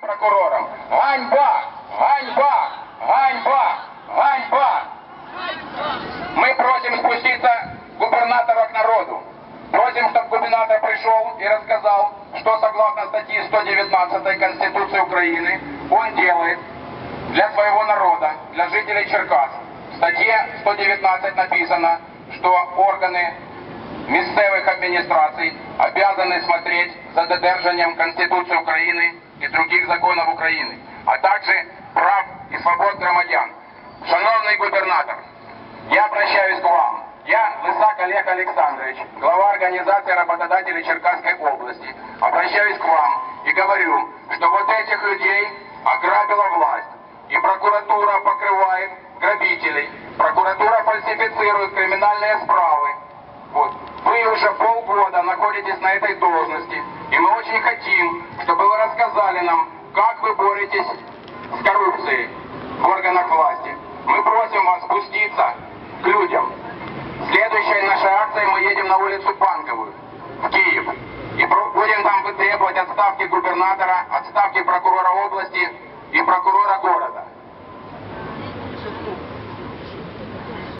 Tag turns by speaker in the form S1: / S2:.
S1: прокурорам. Ганьба! Ганьба! Ганьба! Ганьба! Мы просим спуститься губернатора к народу. Просим, чтобы губернатор пришел и рассказал, что согласно статье 119 Конституции Украины он делает для своего народа, для жителей Черкас. В статье 119 написано, что органы місцевих адміністрацій обязаны смотреть за додержанием Конституции Украины и других законов Украины, а также прав и свобод громадян. Шановний губернатор, я обращаюсь к вам. Я Лысак Олег Александрович, глава организации работодателей Черкасской области. Обращаюсь к вам и говорю, что вот этих людей ограбила власть. И прокуратура покрывает грабителей. Прокуратура фальсифицирует криминальные справы. Полгода находитесь на этой должности, и мы очень хотим, чтобы вы рассказали нам, как вы боретесь с коррупцией в органах власти. Мы просим вас спуститься к людям. Следующей нашей акцией мы едем на улицу Банковую, в Киев. И будем там требовать отставки губернатора, отставки прокурора области и прокурора города.